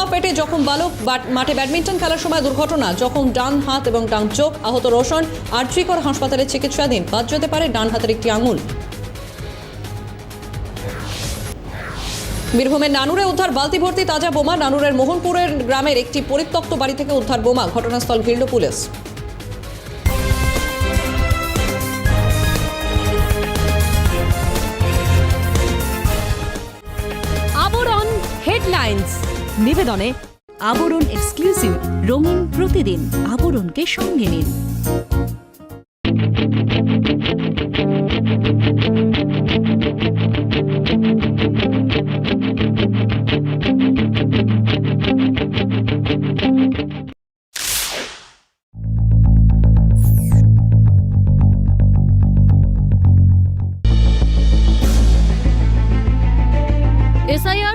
বোমা পেটে জখম বালক মাঠে ব্যাডমিন্টন খেলার সময় দুর্ঘটনা, জখম ডান হাত এবং ডান চোখ, আহত রোশন আর্থিকর হাসপাতালে চিকিৎসাধীন, বাদ যেতে পারে ডান হাতের একটি আঙুল। বীরভূমের নানুরে উদ্ধার বালতি ভর্তি তাজা বোমা, নানুরের মোহনপুরের গ্রামের একটি পরিত্যক্ত বাড়ি থেকে উদ্ধার বোমা, ঘটনাস্থল ঘিরল পুলিশ। নিবেদনে আবরণ এক্সক্লুসিভ রঙিন প্রতিদিন আবরণকে সঙ্গে নিন।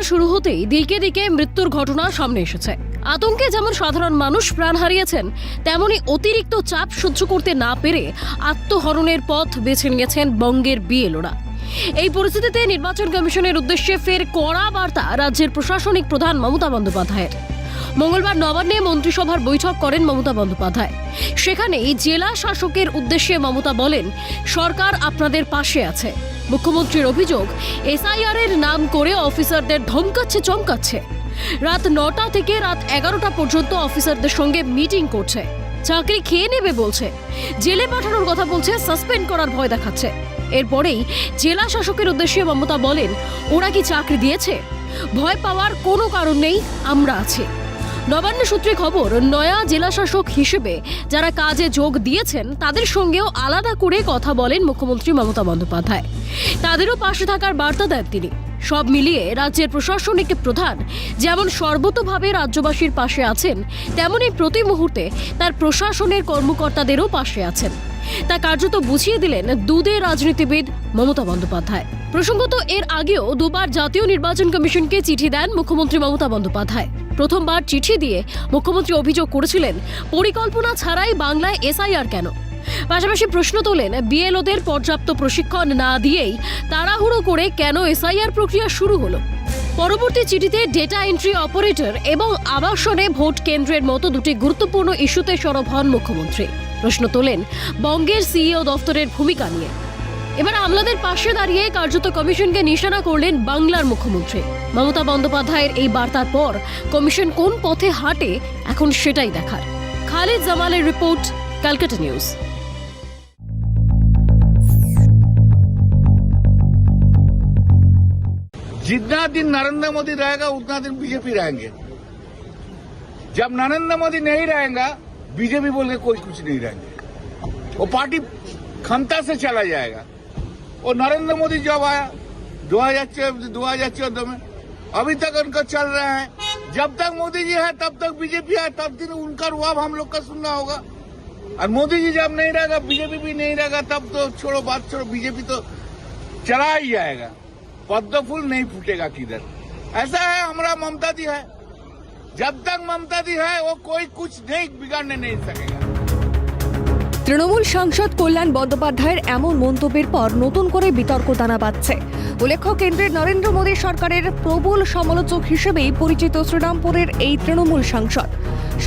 শুরু হতেই দিকে দিকে মৃত্যুর ঘটনা সামনে এসেছে। আতঙ্কে যেমন সাধারণ মানুষ প্রাণ হারিয়েছেন, তেমনি অতিরিক্ত চাপ সহ্য করতে না পেরে আত্মহরণের পথ বেছে নিয়েছেন বঙ্গের বিএলওরা। এই পরিস্থিতিতে নির্বাচন কমিশনের উদ্দেশ্যে ফের কড়া বার্তা রাজ্যের প্রশাসনিক প্রধান মমতা বন্দ্যোপাধ্যায়ের। মঙ্গলবার নবান্নে মন্ত্রিসভার বৈঠক করেন মমতা বন্দ্যোপাধ্যায়। সেখানেই জেলা শাসকের উদ্দেশ্যে মমতা বলেন, সরকার আপনাদের পাশে আছে। মুখ্যমন্ত্রীর অভিযোগ এসআইআর এর নাম করে অফিসারদের ধমকাচ্ছে, চমকাচ্ছে। রাত নটা থেকে রাত এগারোটা পর্যন্ত অফিসারদের সঙ্গে মিটিং করছে। চাকরি খেয়ে নেবে বলছে। জেলে পাঠানোর কথা বলছে, সাসপেন্ড করার ভয় দেখাচ্ছে। এরপরেই জেলা শাসকের উদ্দেশ্যে মমতা বলেন, ওরা কি চাকরি দিয়েছে? ভয় পাওয়ার কোনো কারণ নেই, আমরা আছি। নবান্ন সূত্রে খবর, নয়া জেলাশাসক হিসেবে যারা কাজে যোগ দিয়েছেন, তাদের সঙ্গেও আলাদা করে কথা বলেন মুখ্যমন্ত্রী মমতা বন্দ্যোপাধ্যায়। তাদেরও পাশে থাকার বার্তা দেন তিনি। সব মিলিয়ে রাজ্যের প্রশাসনিক প্রধান যেমন সর্বতোভাবে রাজ্যবাসীর পাশে আছেন তেমনই প্রতি মুহূর্তে তার প্রশাসনের কর্মকর্তাদেরও পাশে আছেন। তা কার্যত বুঝিয়ে দিলেন দুদে রাজনীতিবিদ মমতা বন্দ্যোপাধ্যায়। প্রসঙ্গত এর আগেও দুবার জাতীয় নির্বাচন কমিশনকে চিঠি দেন মুখ্যমন্ত্রী মমতা বন্দ্যোপাধ্যায়। প্রথমবার চিঠি দিয়ে মুখ্যমন্ত্রী অভিযোগ করেছিলেন, পরিকল্পনা ছাড়াই বাংলায় এসআইআর কেন? পাশাপাশি প্রশ্ন তোলেন, বিএলওদের পর্যাপ্ত প্রশিক্ষণ না দিয়েই তাড়াহুড়ো করে কেন এসআইআর প্রক্রিয়া শুরু হলো? পরবর্তী চিঠিতে ডেটা এন্ট্রি অপারেটর এবং আবাসনে ভোট কেন্দ্রের মতো দুটি গুরুত্বপূর্ণ ইস্যুতে সরব হন মুখ্যমন্ত্রী। প্রশ্ন তোলেন, বঙ্গের সিইও দফতরের ভূমিকা নিয়ে। এবার আমলাদের পাশে দাঁড়িয়ে কার্যত কমিশনকে নিশানা করলেন বাংলার মুখ্যমন্ত্রী মমতা বন্দ্যোপাধ্যায়ের এই বার্তার পর কমিশন কোন পথে হাঁটে এখন সেটাই দেখার খালিদ জামালের রিপোর্ট ক্যালকাটা নিউজ जितना दिन नरेंद्र मोदी रहेगा उतना दिन बीजेपी रहेंगे जब नरेंद्र मोदी नहीं रहेगा बीजेपी बोल के कोई कुछ नहीं रहेंगे वो पार्टी क्षमता से चला जाएगा और नरेंद्र मोदी जब आया, दो हज़ार चौदह में, अभी तक उनका चल रहे हैं। जब तक मोदी जी है, तब तक बीजेपी है, तब दिन उनका रुआब हम लोग का सुनना होगा। और मोदी जी जब नहीं रहेगा, बीजेपी भी नहीं रहेगा, तब तो छोड़ो बात छोड़ो, बीजेपी तो चला ही जाएगा। पद्म फूल नहीं फूटेगा किधर। ऐसा है, हमारा ममता जी है। जब तक ममता जी है, वो कोई कुछ नहीं, बिगाड़ने नहीं सकेगा। তৃণমূল সাংসদ কল্যাণ বন্দ্যোপাধ্যায়ের এমন মন্তব্যের পর নতুন করে বিতর্ক দানা বাঁধছে উল্লেখ্য, কেন্দ্রের নরেন্দ্র মোদী সরকারের প্রবল সমালোচক হিসেবেই পরিচিত শ্রীরামপুরের এই তৃণমূল সাংসদ।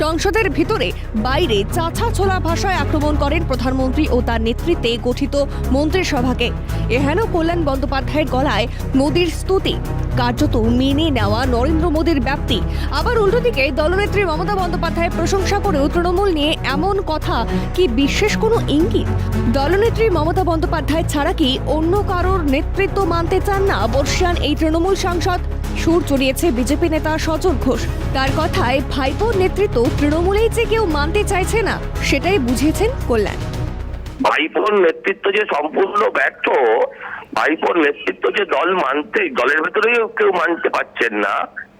সংসদের ভিতরে বাইরে চাছা ছোলা ভাষায় আক্রমণ করেন প্রধানমন্ত্রী ও তার নেতৃত্বে গঠিত মন্ত্রিসভাকে। এহেন কল্যাণ বন্দ্যোপাধ্যায়ের গলায় মোদীর স্তুতি। কার্যত মেনে নেওয়া নরেন্দ্র মোদীর ব্যাপ্তি। আবার উল্টোদিকে দলনেত্রী মমতা বন্দ্যোপাধ্যায়ের প্রশংসা করেও তৃণমূল নিয়ে এমন কথা কি বিশেষ কোনো ইঙ্গিত? দলনেত্রী মমতা বন্দ্যোপাধ্যায় ছাড়া কি অন্য কারোর নেতৃত্ব মানতে চান না বর্ষিয়ান এই তৃণমূল সাংসদ? সুর চড়িয়েছে বিজেপি নেতা সজল ঘোষ। তার কথায় ভাইপোর নেতৃত্ব তৃণমূলেই যে কেউ মানতে চাইছে না সেটাই বুঝিয়েছেন কল্যাণ। ভাইপোর নেতৃত্ব যে সম্পূর্ণ ব্যর্থ ভাইপোর নেতৃত্ব যে দল মানতে দলের ভেতরেও কেউ মানতে পারছেন না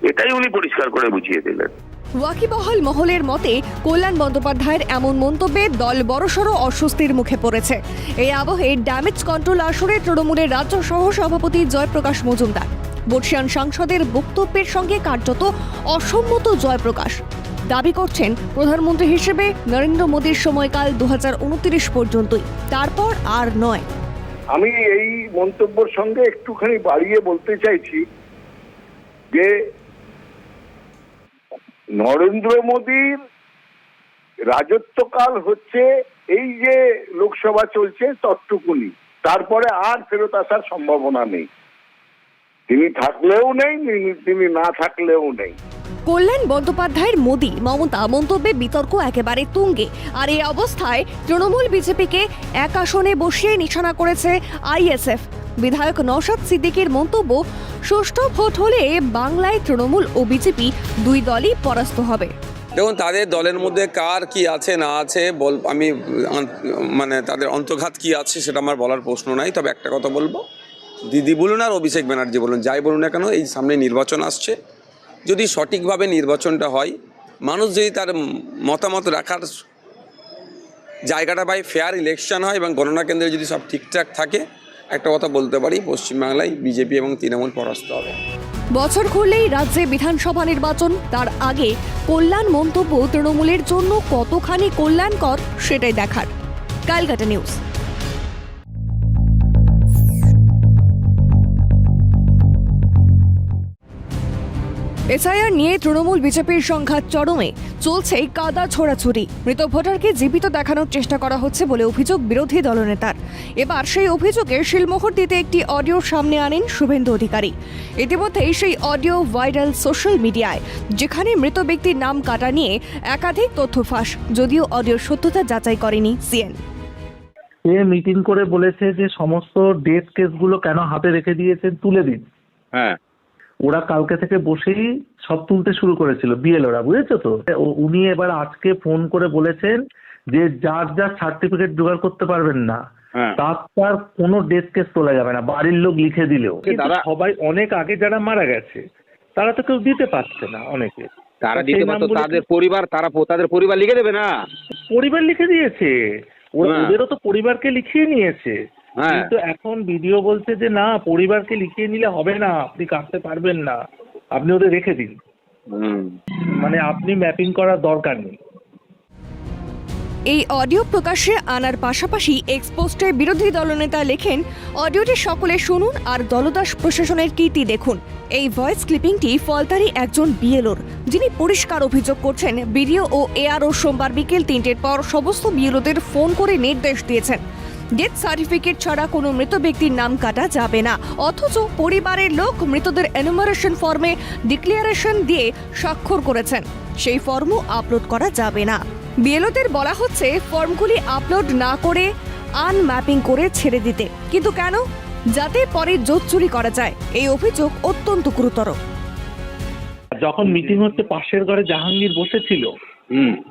এটাই উনি পরিষ্কার করে বুঝিয়ে দিলেন। ওয়াকিবহল মহলের মতে কল্যাণ বন্দ্যোপাধ্যায়ের এমন মন্তব্যে দল বড়সড় অস্বস্তির মুখে পড়েছে। এই আবহে ড্যামেজ কন্ট্রোল আসরে তৃণমূলের রাজ্য সহ সভাপতি জয়প্রকাশ মজুমদার। বর্ষিয়ান সাংসদের বক্তব্যের সঙ্গে কার্যত অসম্মত জয়প্রকাশ। দাবি করছেন প্রধানমন্ত্রী হিসেবে নরেন্দ্র মোদীর সময়কাল দু পর্যন্তই। তারপর আর নয়। আমি এই মন্তব্যের সঙ্গে একটুখানি বাড়িয়ে বলতে চাইছি যে নরেন্দ্র মোদীর রাজত্বকাল হচ্ছে এই যে লোকসভা চলছে ততটুকুনি। তারপরে আর ফেরত আসার সম্ভাবনা নেই। তিনি থাকলেও নেই তিনি- না থাকলেও নেই। কল্যাণ বন্দ্যোপাধ্যায়ের মোদী মমতা মন্তব্যে বিতর্ক একেবারে তুঙ্গে। আর এই অবস্থায় তৃণমূল বিজেপিকে এক আসনে বসিয়ে নিশানা করেছে আইএসএফ বিধায়ক নওশাদ সিদ্দিকীর মন্তব্য ষষ্ঠ ভোট হলে বাংলায় তৃণমূল ও বিজেপি দুই দলই পরাস্ত হবে। দেখুন তাদের দলের মধ্যে কার কি আছে না আছে বল আমি মানে তাদের অন্তর্ঘাত কি আছে সেটা আমার বলার প্রশ্ন নাই তবে একটা কথা বলব। দিদি বলুন আর অভিষেক ব্যানার্জি বলুন, যাই বলুন না কেন, এই সামনে নির্বাচন আসছে। যদি সঠিকভাবে নির্বাচনটা হয়, মানুষ যদি তার মতামত রাখার জায়গাটা পায় ফেয়ার ইলেকশন হয় এবং গণনা কেন্দ্রে যদি সব ঠিকঠাক থাকে, একটা কথা বলতে পারি, পশ্চিমবাংলায় বিজেপি এবং তৃণমূল পরাস্ত হবে। বছর ঘুরলেই রাজ্যে বিধানসভা নির্বাচন, তার আগে কল্যাণ মন্তব্য তৃণমূলের জন্য কতখানি কল্যাণকর সেটাই দেখার। ক্যালকাটা নিউজ। এসআইআর নিয়ে তৃণমূল বিজেপির সংঘাত চরমে। চলছে কাদা ছোড়াছুরি মৃত ভোটারকে জীবিত দেখানোর চেষ্টা করা হচ্ছে বলে অভিযোগ বিরোধী দলনেতার। এবার সেই অভিযোগে শিলমোহর দিতে একটি অডিও সামনে আনেন শুভেন্দু অধিকারী। ইতিমধ্যেই সেই অডিও ভাইরাল সোশ্যাল মিডিয়ায় যেখানে মৃত ব্যক্তির নাম কাটা নিয়ে একাধিক তথ্য ফাঁস যদিও অডিওর সত্যতা যাচাই করেনি সিএন। সে মিটিং করে বলেছে যে সমস্ত ডেথ কেসগুলো কেন হাতে রেখে দিয়েছেন তুলে দিন। হ্যাঁ। ওরা কালকে থেকে বসেই সব তুলতে শুরু করেছিল বিএলওরা বুঝেছ তো? উনি এবার আজকে ফোন করে বলেছেন যে যার যার সার্টিফিকেট জোগাড় করতে পারবেন না হ্যাঁ। তার তার কোনো ডেথ কেস তোলা যাবে না বাড়ির লোক লিখে দিলেও। তারা- সবাই অনেক আগে যারা মারা গেছে তারা তো কেউ দিতে পারছে না অনেকে। তারা দিতে পারতো তাদের পরিবার তারা তাদের পরিবার লিখে দেবে না? পরিবার লিখে দিয়েছে। ওরা। ওদেরও তো পরিবারকে লিখিয়ে নিয়েছে। কিন্তু এখন ভিডিও বলছে যে না পরিবারকে লিখিয়ে নিলে হবে না আপনি কাটতে পারবেন না আপনি ওদের রেখে দিন। মানে আপনি ম্যাপিং করার দরকার নেই। এই অডিও প্রকাশ্যে আনার পাশাপাশি এক্সপোস্টে বিরোধী দলনেতা লেখেন অডিওটি সকলে শুনুন আর দলদাস প্রশাসনের কীর্তি দেখুন। এই ভয়েস ক্লিপিংটি ফলতারি একজন বিএলওর যিনি পরিষ্কার অভিযোগ করছেন বিডিও ও এআরও সোমবার বিকেল তিনটের পর সমস্ত বিএলওদের ফোন করে নির্দেশ দিয়েছেন। ডেথ সার্টিফিকেট ছাড়া কোনো মৃত ব্যক্তির নাম কাটা যাবে না। অথচ পরিবারের লোক মৃতদের এনুমারেশন ফর্মে ডিক্লিয়ারেশন দিয়ে স্বাক্ষর করেছেন। সেই ফর্মও আপলোড করা যাবে না। বিএলওদের বলা হচ্ছে ফর্মগুলি আপলোড না করে আনম্যাপিং করে ছেড়ে দিতে। কিন্তু কেন? যাতে পরে জোট চুরি করা যায়। এই অভিযোগ অত্যন্ত গুরুতর। যখন মিটিং হচ্ছে পাশের ঘরে জাহাঙ্গীর বসেছিল। হুম।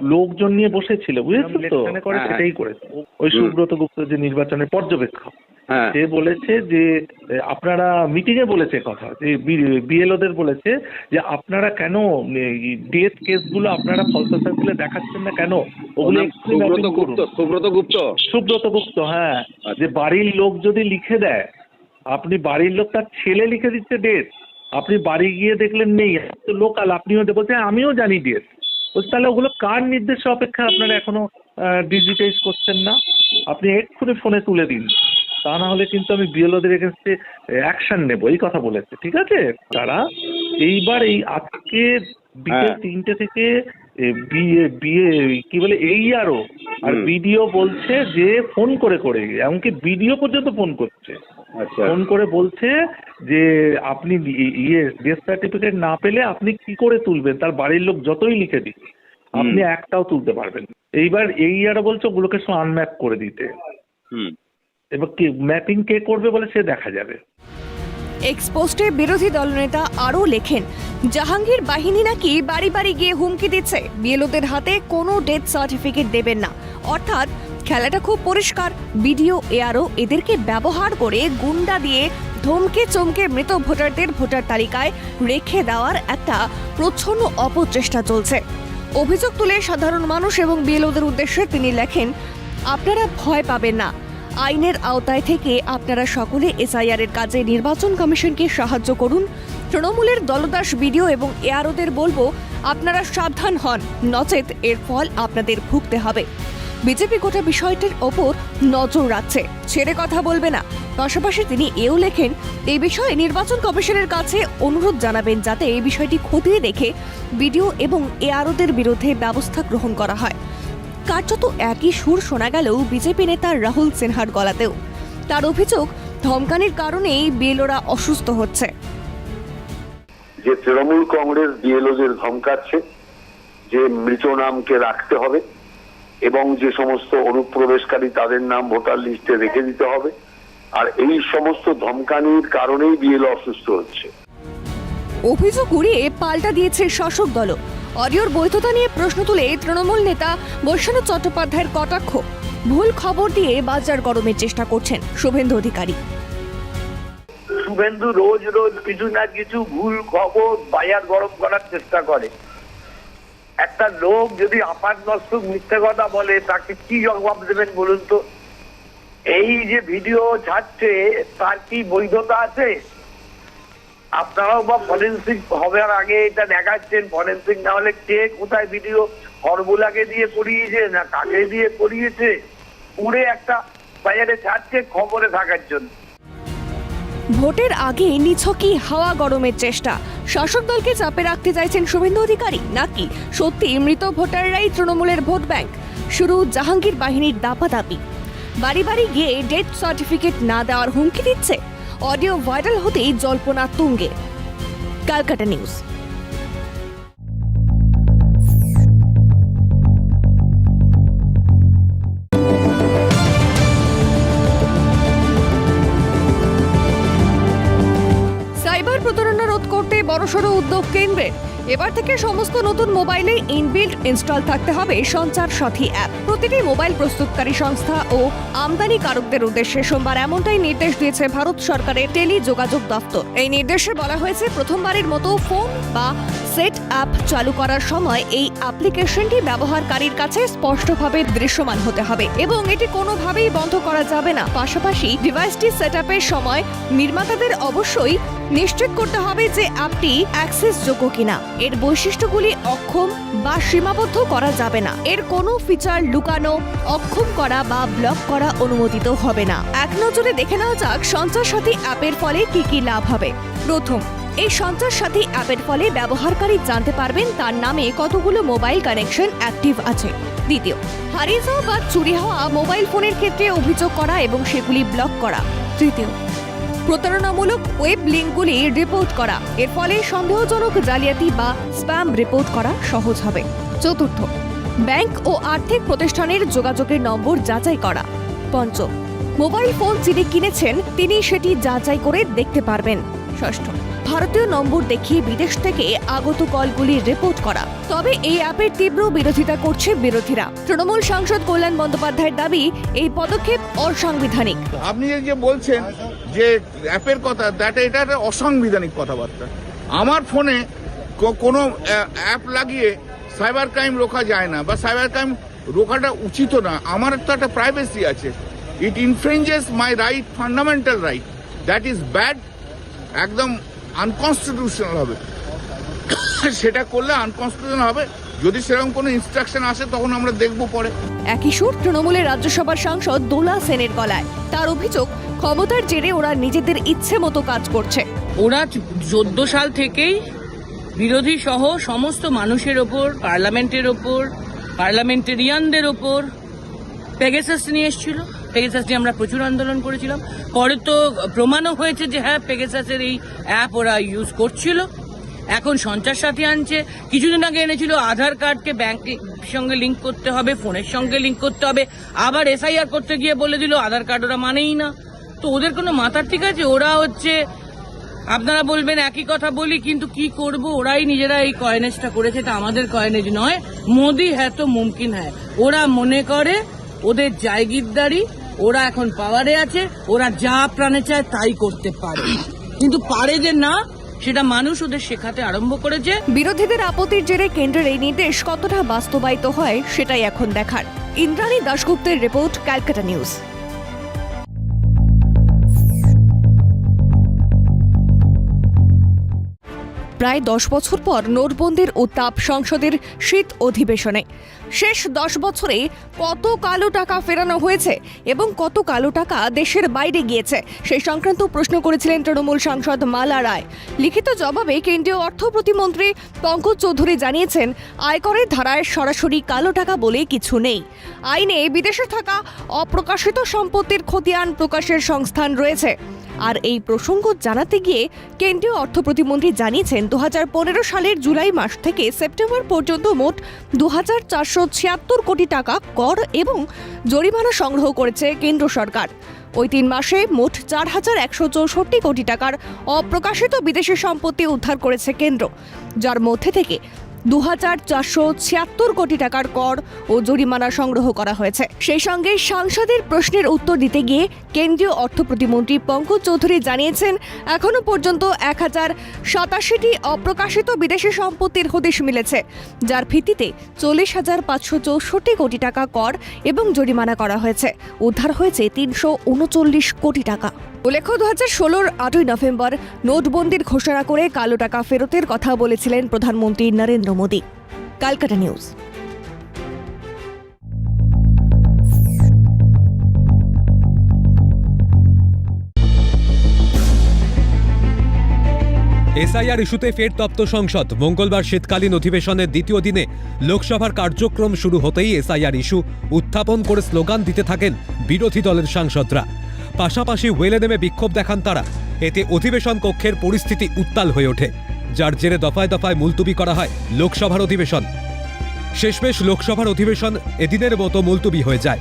লোকজন নিয়ে বসেছিল বুঝেছ তো? হ্যাঁ। সেটাই করেছে। ওই সুব্রত গুপ্ত যে নির্বাচনের পর্যবেক্ষক হ্যাঁ। সে বলেছে যে আপনারা মিটিং এ বলেছে কথা যে বিএলওদের বলেছে যে আপনারা কেন ডেথ কেসগুলো আপনারা ফলস সার্কেলে দেখাচ্ছেন না কেন? ওগুলো সুব্রত গুপ্ত সুব্রত গুপ্ত। সুব্রত গুপ্ত হ্যাঁ। আচ্ছা। যে বাড়ির লোক যদি লিখে দেয় আপনি বাড়ির লোক তার ছেলে লিখে দিচ্ছে ডেট আপনি বাড়ি গিয়ে দেখলেন নেই তো লোকাল আপনিও বলছেন আমিও জানি ডেট বলছে তাহলে ওগুলো কার নির্দেশে অপেক্ষা আপনারা এখনও ডিজিটাইজ করছেন না? আপনি এক্ষুনি ফোনে তুলে দিন। তা না হলে কিন্তু আমি বিএলওদের এগেনস্টে অ্যাকশন নেব। এই কথা বলেছে ঠিক আছে? তারা এইবার এই আজকে বিকেল হ্যাঁ। তিনটে থেকে বিয়ে বিয়ে কি বলে এই আরও আর বিডিও বলছে যে ফোন করে করে। এমনকি বিডিও পর্যন্ত ফোন করছে। ফোন করে বলছে যে আপনি ইয়ে ডেথ সার্টিফিকেট না পেলে আপনি কি করে তুলবেন? তার বাড়ির লোক যতই লিখে দিক আপনি একটাও তুলতে পারবেন না। এইবার এই আরও বলছে ওগুলোকে সব আনম্যাপ করে দিতে। হুম। এবার কি ম্যাপিং কে করবে বলে সে দেখা যাবে। এক্সপোস্টে বিরোধী দলনেতা আরও লেখেন জাহাঙ্গীর বাহিনী নাকি বাড়ি বাড়ি গিয়ে হুমকি দিচ্ছে? বিএলওদের হাতে কোনো ডেথ সার্টিফিকেট দেবেন না। অর্থাৎ খেলাটা খুব পরিষ্কার। বিডিও, এআরও এদেরকে ব্যবহার করে গুন্ডা দিয়ে ধমকে চমকে মৃত ভোটারদের ভোটার তালিকায় রেখে দেওয়ার একটা প্রচ্ছন্ন অপচেষ্টা চলছে। অভিযোগ তুলে সাধারণ মানুষ এবং বিএলওদের উদ্দেশ্যে তিনি লেখেন, আপনারা ভয় পাবেন না। আইনের আওতায় থেকে আপনারা সকলে এসআইআর এর কাজে নির্বাচন কমিশনকে সাহায্য করুন। তৃণমূলের দলদাস বিডিও এবং এআরওদের বলব, আপনারা সাবধান হন। নচেত এর ফল আপনাদের ভুগতে হবে। বিজেপি গোটা বিষয়টির ওপর নজর রাখছে। ছেড়ে কথা বলবে না। পাশাপাশি তিনি এও লেখেন, এই বিষয়ে নির্বাচন কমিশনের কাছে অনুরোধ জানাবেন যাতে এই বিষয়টি খতিয়ে দেখে বিডিও এবং এআরওদের বিরুদ্ধে ব্যবস্থা গ্রহণ করা হয়। কার্যত একই সুর শোনা গেলেও বিজেপি নেতা রাহুল সিনহার গলাতেও। তার অভিযোগ, ধমকানির কারণেই বিএলওরা অসুস্থ হচ্ছে। যে তৃণমূল কংগ্রেস বিএলওদের ধমকাচ্ছে, যে মৃত নামকে রাখতে হবে এবং যে সমস্ত অনুপ্রবেশকারী তাদের নাম ভোটার লিস্টে রেখে দিতে হবে। আর এই সমস্ত ধমকানির কারণেই বিএলও অসুস্থ হচ্ছে। অভিযোগ উড়িয়ে পাল্টা দিয়েছে শাসক দল। অডিওর বৈধতা নিয়ে প্রশ্ন তুলে তৃণমূল নেতা বৈশ্বনাথ চট্টোপাধ্যায়ের কটাক্ষ। ভুল খবর দিয়ে বাজার গরমের চেষ্টা করছেন শুভেন্দু অধিকারী। শুভেন্দু রোজ রোজ কিছু না কিছু ভুল খবর বাজার গরম করার চেষ্টা করে। একটা লোক যদি আপাত নষ্ট মিথ্যে কথা বলে, তাকে কি জবাব দেবেন বলুন তো? এই যে ভিডিও ছাড়ছে তার কি বৈধতা আছে? আপনারাও বা ফরেন্সিক হবার আগে এটা দেখাচ্ছেন। ফরেন্সিক না হলে কে কোথায় ভিডিও ফর্মুলাকে দিয়ে করিয়েছে না কাকে দিয়ে করিয়েছে? পুরে একটা বাজারে ছাড়ছে খবরে থাকার জন্য। ভোটের আগে নিছকি হাওয়া গরমের চেষ্টা। শাসক দলকে চাপে রাখতে চাইছেন শুভেন্দু অধিকারী, নাকি সত্যি মৃত ভোটাররাই তৃণমূলের ভোট ব্যাংক? শুরু জাহাঙ্গীর বাহিনীর দাপাদাপি। বাড়ি বাড়ি গিয়ে ডেথ সার্টিফিকেট না দেওয়ার হুমকি দিচ্ছে। অডিও ভাইরাল হতেই জল্পনা তুঙ্গে। Calcutta news. বড়সড় উদ্যোগ কেন্দ্রের এবার থেকে সমস্ত নতুন মোবাইলে ইনবিল্ট ইনস্টল থাকতে হবে সঞ্চার সাথী অ্যাপ। প্রতিটি মোবাইল প্রস্তুতকারী সংস্থা ও আমদানি কারকদের উদ্দেশ্যে সোমবার এমনটাই নির্দেশ দিয়েছে ভারত সরকারের টেলি যোগাযোগ দপ্তর। এই নির্দেশে বলা হয়েছে, প্রথমবারের মতো ফোন বা সেট অ্যাপ চালু করার সময় এই অ্যাপ্লিকেশনটি ব্যবহারকারীর কাছে স্পষ্টভাবে দৃশ্যমান হতে হবে এবং এটি কোনোভাবেই বন্ধ করা যাবে না। পাশাপাশি ডিভাইসটি সেট সময় নির্মাতাদের অবশ্যই নিশ্চিত করতে হবে যে অ্যাপটি অ্যাক্সেসযোগ্য কিনা। এর বৈশিষ্ট্যগুলি অক্ষম বা সীমাবদ্ধ করা যাবে না। এর কোনো ফিচার লুকানো, অক্ষম করা বা ব্লক করা অনুমোদিত হবে না। এক নজরে দেখে নেওয়া যাক সঞ্চার সাথী অ্যাপের ফলে কি কি লাভ হবে। প্রথম এই সঞ্চার সাথী অ্যাপের ফলে ব্যবহারকারী জানতে পারবেন তার নামে কতগুলো মোবাইল কানেকশন অ্যাক্টিভ আছে। দ্বিতীয়, হারিয়ে যাওয়া বা চুরি হওয়া মোবাইল ফোনের ক্ষেত্রে অভিযোগ করা এবং সেগুলি ব্লক করা। তৃতীয়, প্রতারণামূলক ওয়েব লিঙ্কগুলি রিপোর্ট করা। এর ফলে সন্দেহজনক জালিয়াতি বা স্প্যাম রিপোর্ট করা সহজ হবে। চতুর্থ, ব্যাংক ও আর্থিক প্রতিষ্ঠানের যোগাযোগের নম্বর যাচাই করা। পঞ্চম, মোবাইল ফোন যিনি কিনেছেন, তিনি সেটি যাচাই করে দেখতে পারবেন। ষষ্ঠ ভারতীয় নম্বর দেখিয়ে বিদেশ থেকে আগত কলগুলি রিপোর্ট করা। তবে এই অ্যাপের তীব্র বিরোধিতা করছে বিরোধীরা। তৃণমূল সাংসদ কল্যাণ বন্দ্যোপাধ্যায়ের দাবি, এই পদক্ষেপ অসাংবিধানিক। আপনি যে বলছেন যে অ্যাপের কথা দ্যাট এটা একটা অসাংবিধানিক কথাবার্তা। আমার ফোনে কোনো অ্যাপ লাগিয়ে সাইবার ক্রাইম রোখা যায় না বা সাইবার ক্রাইম রোখাটা উচিত না। আমার তো একটা প্রাইভেসি আছে। It infringes my right fundamental right that is bad একদম আনকনস্টিটিউশনাল হবে। সেটা করলে আনকনস্টিটিউশনাল হবে। যদি সেরকম কোনো ইনস্ট্রাকশন আসে তখন আমরা দেখব পরে। একই সুর তৃণমূলের রাজ্যসভার সাংসদ দোলা সেনের গলায়। তার অভিযোগ ক্ষমতার জেরে ওরা নিজেদের ইচ্ছে মতো কাজ করছে। ওরা চোদ্দ সাল থেকেই বিরোধী সহ সমস্ত মানুষের ওপর পার্লামেন্টের ওপর পার্লামেন্টেরিয়ানদের ওপর পেগেসাস নিয়ে এসেছিল। পেগেসাস নিয়ে আমরা প্রচুর আন্দোলন করেছিলাম। পরে তো প্রমাণও হয়েছে যে হ্যাঁ পেগেসাসের এই অ্যাপ ওরা ইউজ করছিল। এখন সঞ্চার সাথী আনছে। কিছুদিন আগে এনেছিল আধার কার্ডকে ব্যাংক সঙ্গে লিঙ্ক করতে হবে ফোনের সঙ্গে লিঙ্ক করতে হবে। আবার এসআইআর করতে গিয়ে বলে দিল, আধার কার্ড ওরা মানেই না। তো ওদের কোনো মাথার ঠিক আছে? ওরা হচ্ছে, আপনারা বলবেন একই কথা বলি, কিন্তু কি করব? ওরাই নিজেরা এই কয়েনেজটা করেছে, এটা আমাদের কয়েনেজ নয়। মোদি হ্যাঁ তো মুমকিন হ্যাঁ। ওরা মনে করে, ওদের জায়গিরদারি ওরা এখন পাওয়ারে আছে, ওরা যা প্রাণে চায় তাই করতে পারে। কিন্তু পারে যে না, সেটা মানুষ ওদের শেখাতে আরম্ভ করেছে। বিরোধীদের আপত্তির জেরে কেন্দ্রের এই নির্দেশ কতটা বাস্তবায়িত হয়, সেটাই এখন দেখার। ইন্দ্রাণী দাশগুপ্তের রিপোর্ট ক্যালকাটা নিউজ। প্রায় দশ বছর পর নোটবন্দির উত্তাপ সংসদের শীত অধিবেশনে। শেষ দশ বছরে কত কালো টাকা ফেরানো হয়েছে এবং কত কালো টাকা দেশের বাইরে গিয়েছে, সেই সংক্রান্ত প্রশ্ন করেছিলেন তৃণমূল সাংসদ মালা রায়। লিখিত জবাবে কেন্দ্রীয় অর্থ প্রতিমন্ত্রী পঙ্কজ চৌধুরী জানিয়েছেন, আয়করের ধারায় সরাসরি কালো টাকা বলে কিছু নেই। আইনে বিদেশে থাকা অপ্রকাশিত সম্পত্তির খতিয়ান প্রকাশের সংস্থান রয়েছে। আর এই প্রসঙ্গ জানাতে গিয়ে কেন্দ্রীয় অর্থ প্রতিমন্ত্রী জানিয়েছেন দু হাজার পনেরো সালের জুলাই মাস থেকে সেপ্টেম্বর পর্যন্ত মোট দু কোটি টাকা কর এবং জরিমানা সংগ্রহ করেছে কেন্দ্র সরকার। ওই তিন মাসে মোট চার হাজার একশো চৌষট্টি কোটি টাকার অপ্রকাশিত বিদেশি সম্পত্তি উদ্ধার করেছে কেন্দ্র, যার মধ্যে থেকে দু হাজার চারশো ছিয়াত্তর কোটি টাকার কর ও জরিমানা সংগ্রহ করা হয়েছে। সেই সঙ্গে সাংসদের প্রশ্নের উত্তর দিতে গিয়ে কেন্দ্রীয় অর্থ প্রতিমন্ত্রী পঙ্কজ চৌধুরী জানিয়েছেন, এখনও পর্যন্ত এক হাজার সাতাশিটি অপ্রকাশিত বিদেশি সম্পত্তির হদিশ মিলেছে, যার ভিত্তিতে চল্লিশ হাজার পাঁচশো চৌষট্টি কোটি টাকা কর এবং জরিমানা করা হয়েছে। উদ্ধার হয়েছে তিনশো উনচল্লিশ কোটি টাকা। উল্লেখ্য দু হাজার ষোলোর আটই নভেম্বর নোটবন্দির ঘোষণা করে কালো টাকা ফেরতের কথা বলেছিলেন প্রধানমন্ত্রী Narendra Modi. Calcutta news. SIR ইস্যুতে ফের তপ্ত সংসদ। মঙ্গলবার শীতকালীন অধিবেশনের দ্বিতীয় দিনে লোকসভার কার্যক্রম শুরু হতেই এসআইআর ইস্যু উত্থাপন করে স্লোগান দিতে থাকেন বিরোধী দলের সাংসদরা। পাশাপাশি ওয়েলে নেমে বিক্ষোভ দেখান তারা। এতে অধিবেশন কক্ষের পরিস্থিতি উত্তাল হয়ে ওঠে। যার জেরে দফায় দফায় মুলতুবি করা হয় লোকসভার অধিবেশন। শেষমেশ লোকসভার অধিবেশন এদিনের মতো মুলতুবি হয়ে যায়।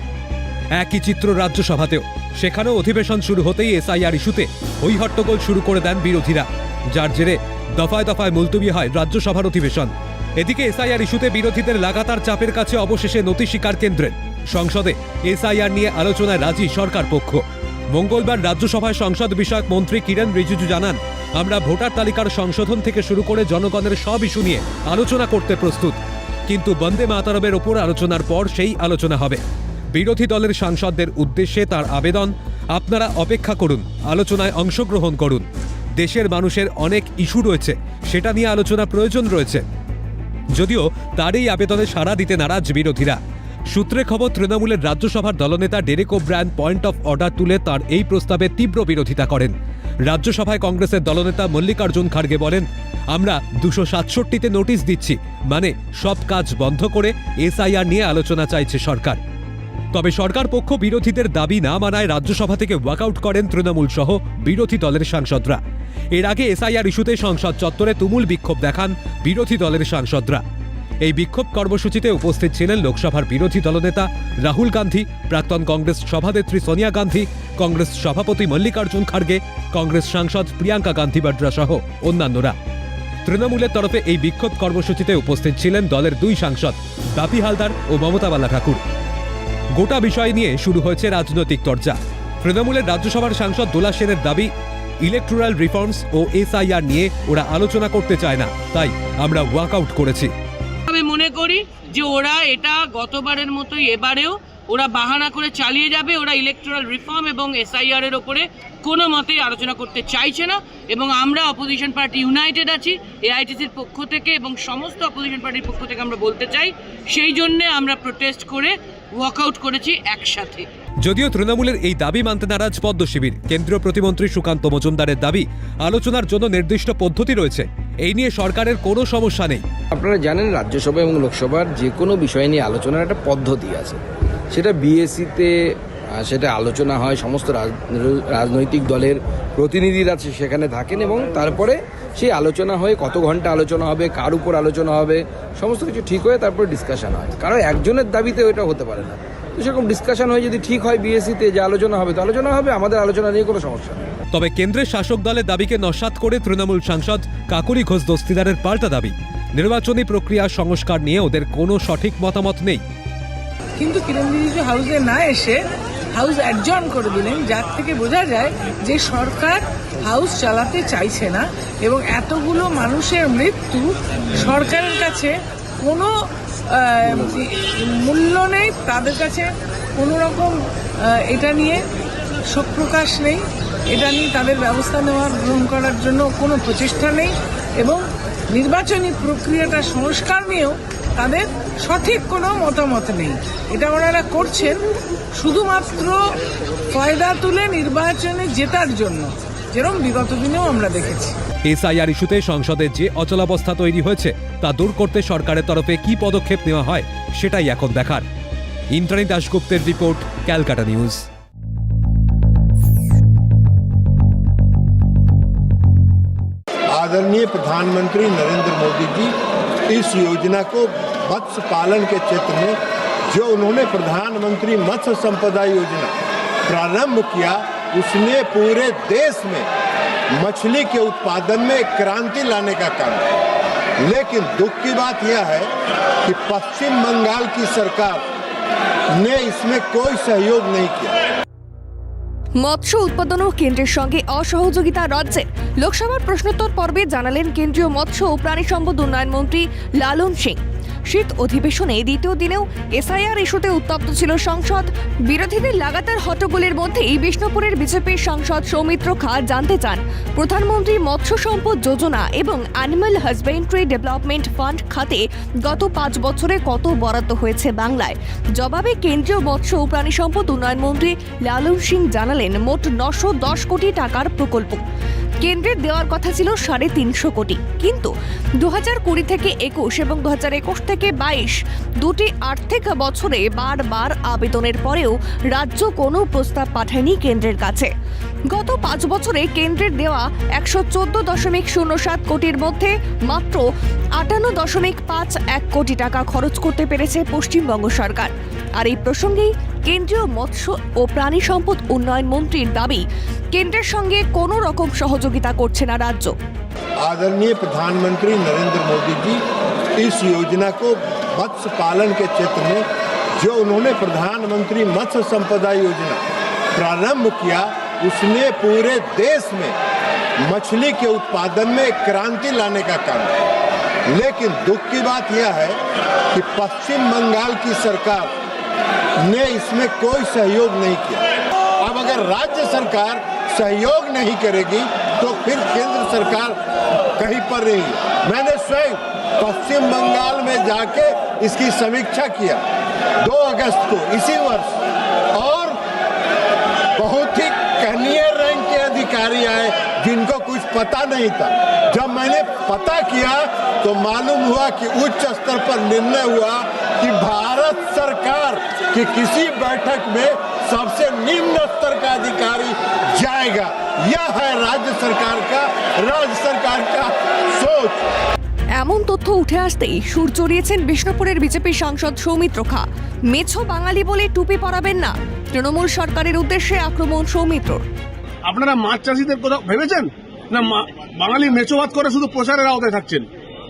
একই চিত্র রাজ্যসভাতেও। সেখানেও অধিবেশন শুরু হতেই এসআইআর ইস্যুতে হট্টগোল শুরু করে দেন বিরোধীরা। যার জেরে দফায় দফায় মুলতুবি হয় রাজ্যসভার অধিবেশন। এদিকে এসআইআর ইস্যুতে বিরোধীদের লাগাতার চাপের কাছে অবশেষে নথি স্বীকার কেন্দ্রের। সংসদে এসআইআর নিয়ে আলোচনায় রাজি সরকার পক্ষ। মঙ্গলবার রাজ্যসভায় সংসদ বিষয়ক মন্ত্রী কিরণ রিজিজু জানান, আমরা ভোটার তালিকার সংশোধন থেকে শুরু করে জনগণের সব ইস্যু নিয়ে আলোচনা করতে প্রস্তুত। কিন্তু বন্দে মাতারবের ওপর আলোচনার পর সেই আলোচনা হবে। বিরোধী দলের সাংসদদের উদ্দেশ্যে তার আবেদন, আপনারা অপেক্ষা করুন, আলোচনায় অংশগ্রহণ করুন। দেশের মানুষের অনেক ইস্যু রয়েছে, সেটা নিয়ে আলোচনা প্রয়োজন রয়েছে। যদিও তারই আবেদনে সাড়া দিতে নারাজ বিরোধীরা। সূত্রে খবর, তৃণমূলের রাজ্যসভার দলনেতা Derek O'Brien point of order তুলে তার এই প্রস্তাবে তীব্র বিরোধিতা করেন। রাজ্যসভায় কংগ্রেসের দলনেতা মল্লিকার্জুন খাড়গে বলেন, আমরা দুশো সাতষট্টিতে নোটিশ দিচ্ছি মানে সব কাজ বন্ধ করে এসআইআর নিয়ে আলোচনা চাইছে সরকার। তবে সরকার পক্ষ বিরোধীদের দাবি না মানায় রাজ্যসভা থেকে ওয়াকআউট করেন তৃণমূল সহ বিরোধী দলের সাংসদরা। এর আগে এসআইআর ইস্যুতে সংসদ চত্বরে তুমুল বিক্ষোভ দেখান বিরোধী দলের সাংসদরা। এই বিক্ষোভ কর্মসূচিতে উপস্থিত ছিলেন লোকসভার বিরোধী দলনেতা রাহুল গান্ধী, প্রাক্তন কংগ্রেস সভানেত্রী সোনিয়া গান্ধী, কংগ্রেস সভাপতি মল্লিকার্জুন খাড়গে কংগ্রেস সাংসদ প্রিয়াঙ্কা গান্ধী বাড্রা সহ অন্যান্যরা। তৃণমূলের তরফে এই বিক্ষোভ কর্মসূচিতে উপস্থিত ছিলেন দলের দুই সাংসদ বাপি হালদার ও মমতা বালা ঠাকুর গোটা বিষয় নিয়ে শুরু হয়েছে রাজনৈতিক চর্চা। তৃণমূলের রাজ্যসভার সাংসদ দোলা সেনের দাবি, ইলেকট্রাল রিফর্মস ও এসআইআর নিয়ে ওরা আলোচনা করতে চায় না, তাই আমরা ওয়াকআউট করেছি। আমি মনে করি যে ওরা এটা গতবারের মতোই এবারেও ওরা বাহানা করে চালিয়ে যাবে, ওরা ইলেকট্রাল রিফর্ম এবং এসআইআর এর ওপরে কোনো মতেই আলোচনা করতে চাইছে না এবং আমরা অপোজিশন পার্টি ইউনাইটেড আছি এআইটিসির পক্ষ থেকে এবং সমস্ত অপোজিশন পার্টির পক্ষ থেকে আমরা বলতে চাই, সেই জন্যে আমরা প্রোটেস্ট করে ওয়াকআউট করেছি একসাথে। যদিও তৃণমূলের এই দাবি মানতে নারাজ পদ্ম শিবির কেন্দ্রীয় প্রতিমন্ত্রী সুকান্ত মজুমদারের দাবি, আলোচনার জন্য নির্দিষ্ট পদ্ধতি রয়েছে। এই নিয়ে সরকারের কোনো সমস্যা নেই। আপনারা জানেন রাজ্যসভা এবং লোকসভার যে কোনো বিষয় নিয়ে আলোচনার একটা পদ্ধতি আছে। সেটা বিএসসিতে সেটা আলোচনা হয়, সমস্ত রাজনৈতিক দলের প্রতিনিধিরা সেখানে থাকেন এবং তারপরে সেই আলোচনা হয়ে কত ঘণ্টা আলোচনা হবে, কার উপর আলোচনা হবে, সমস্ত কিছু ঠিক হয়ে তারপর ডিসকাশন হয়। কারণ একজনের দাবিতে ওইটা হতে পারে না। তো সেরকম ডিসকাশন হয়ে যদি ঠিক হয় বিএসসিতে যে আলোচনা হবে, তো আলোচনা হবে, আমাদের আলোচনা নিয়ে কোনো সমস্যা নেই। তবে কেন্দ্রের শাসক দলের দাবিকে নস্যাৎ করে তৃণমূল সাংসদ কাকুরি ঘোষ দস্তিদারের পাল্টা দাবি। নির্বাচনী প্রক্রিয়া সংস্কার নিয়ে ওদের কোনো সঠিক মতামত নেই। কিন্তু কিরণ রিজিজু হাউসে না এসে হাউস অ্যাডজন করে দিলেন, যার থেকে বোঝা যায় যে সরকার হাউস চালাতে চাইছে না এবং এতগুলো মানুষের মৃত্যু সরকারের কাছে কোনো মূল্য নেই, তাদের কাছে কোনো রকম এটা নিয়ে শোক প্রকাশ নেই। এটা নিয়ে তাদের ব্যবস্থা নেওয়ার গ্রহণ করার জন্য কোনো প্রচেষ্টা নেই এবং নির্বাচনী প্রক্রিয়াটা সংস্কার নিয়েও তাদের সঠিক কোনো মতামত নেই। এটা ওনারা করছেন শুধুমাত্র ফয়দা তুলে নির্বাচনে জেতার জন্য, যেরকম বিগত দিনেও আমরা দেখেছি। এসআইআর ইস্যুতে সংসদে যে অচলাবস্থা তৈরি হয়েছে, তা দূর করতে সরকারের তরফে কি পদক্ষেপ নেওয়া হয়, সেটাই এখন দেখার। ইন্দ্রাণী দাশগুপ্তের রিপোর্ট, ক্যালকাটা নিউজ। आदरणीय प्रधानमंत्री नरेंद्र मोदी जी इस योजना को मत्स्य पालन के क्षेत्र में जो उन्होंने प्रधानमंत्री मत्स्य संपदा योजना प्रारंभ किया, उसने पूरे देश में मछली के उत्पादन में क्रांति लाने का काम किया। लेकिन दुख की बात यह है कि पश्चिम बंगाल की सरकार ने इसमें कोई सहयोग नहीं किया। মৎস্য উৎপাদন ও কেন্দ্রের সঙ্গে অসহযোগিতা রাজ্যের। লোকসভার প্রশ্নোত্তর পর্বে জানালেন কেন্দ্রীয় মৎস্য ও প্রাণী সম্পদ উন্নয়ন মন্ত্রী লালন সিং। শীত অধিবেশনে দ্বিতীয় দিনেও এসআইআর ইস্যুতে উত্তপ্ত ছিল সংসদ। বিরোধীদের লাগাতার হট্টগোলের মধ্যেই বিষ্ণুপুরের বিজেপির সাংসদ সৌমিত্র খা জানতে চান। প্রধানমন্ত্রী মৎস্য সম্পদ যোজনা এবং অ্যানিমাল হাজবেন্ড্রি ডেভেলপমেন্ট ফান্ড খাতে গত পাঁচ বছরে কত বরাদ্দ হয়েছে বাংলায়? জবাবে কেন্দ্রীয় মৎস্য ও প্রাণী সম্পদ উন্নয়ন মন্ত্রী লালন সিং জানালেন, মোট নশো দশ কোটি টাকার প্রকল্প। কেন্দ্রের দেওয়ার কথা ছিল সাড়ে তিনশো কোটি। কিন্তু দু হাজার কুড়ি থেকে একুশ এবং দু হাজার একুশ থেকে বাইশ দুটি আর্থিক বছরে বারবার আবেদনের পরেও রাজ্য কোনো প্রস্তাব পাঠায়নি কেন্দ্রের কাছে। গত পাঁচ বছরে কেন্দ্রের দেওয়া একশো চোদ্দ দশমিক শূন্য সাত কোটির মধ্যে মাত্র আটান্ন দশমিক পাঁচ এক কোটি টাকা খরচ করতে পেরেছে পশ্চিমবঙ্গ সরকার আর এই প্রসঙ্গেই কেন্দ্রীয় মৎস্য ও প্রাণী সম্পদ উন্নয়ন মন্ত্রীর দাবি কেন্দ্রের সঙ্গে কোনো রকম সহযোগিতা করছে না রাজ্য आदरणीय प्रधानमंत्री नरेंद्र मोदी जी इस योजना को मत्स्य पालन के क्षेत्र में जो उन्होंने प्रधानमंत्री मत्स्य संपदा योजना प्रारंभ किया उसने पूरे देश में मछली के उत्पादन में क्रांति लाने का काम किया। लेकिन दुख की बात यह है कि पश्चिम बंगाल की सरकार ने इसमें कोई सहयोग नहीं किया। अब अगर राज्य सरकार सहयोग नहीं करेगी तो फिर केंद्र सरकार कहीं पर नहीं मैंने स्वयं पश्चिम बंगाल में जाके इसकी समीक्षा किया। 2 अगस्त को, इसी वर्ष पता नहीं था जब मैंने पता किया तो मालूम हुआ कि उच्च स्तर पर निर्णय हुआ कि भारत सरकार की किसी बैठक में सबसे निम्न स्तर का अधिकारी जाएगा यह है राज्य सरकार का राज्य सरकार का सोच এমন তথ্য উঠে আসতেই সুর চড়িয়েছেন বিষ্ণুপুরের বিজেপি সাংসদ সৌমিত্র খা মেছো বাঙালি বলে টুপি পরাবেন না তৃণমূল সরকারের উদ্দেশ্যে আক্রমণ সৌমিত্রর আপনারা মাছ চাষিদের কোথাও ভেবেছেন না বাঙালি মেচোবাদ করে শুধু প্রচারের আওতায় থাকছেন।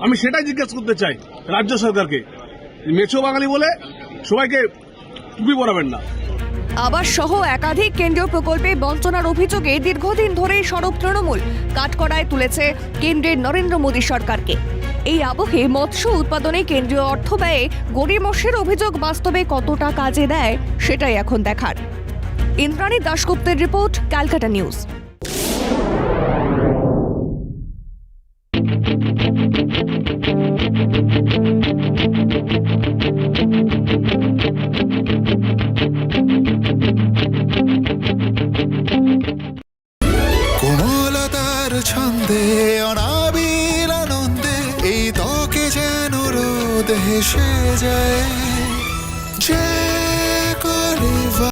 আমি সেটাই জিজ্ঞেস করতে চাই রাজ্য সরকারকে। মেছো বাঙালি বলে সবাইকে টুপি পরাবেন না। আবার সহ একাধিক কেন্দ্রীয় প্রকল্পে বঞ্চনার অভিযোগে দীর্ঘদিন ধরে সরব তৃণমূল কাঠকড়ায় তুলেছে কেন্দ্রের নরেন্দ্র মোদী সরকারকে। এই আবহে মৎস্য উৎপাদনে কেন্দ্রীয় অর্থ ব্যয়ে গরিমসের অভিযোগ বাস্তবে কতটা কাজে দেয় সেটাই এখন দেখার। ইন্দ্রাণী দাশগুপ্তের রিপোর্ট, ক্যালকাটা নিউজ।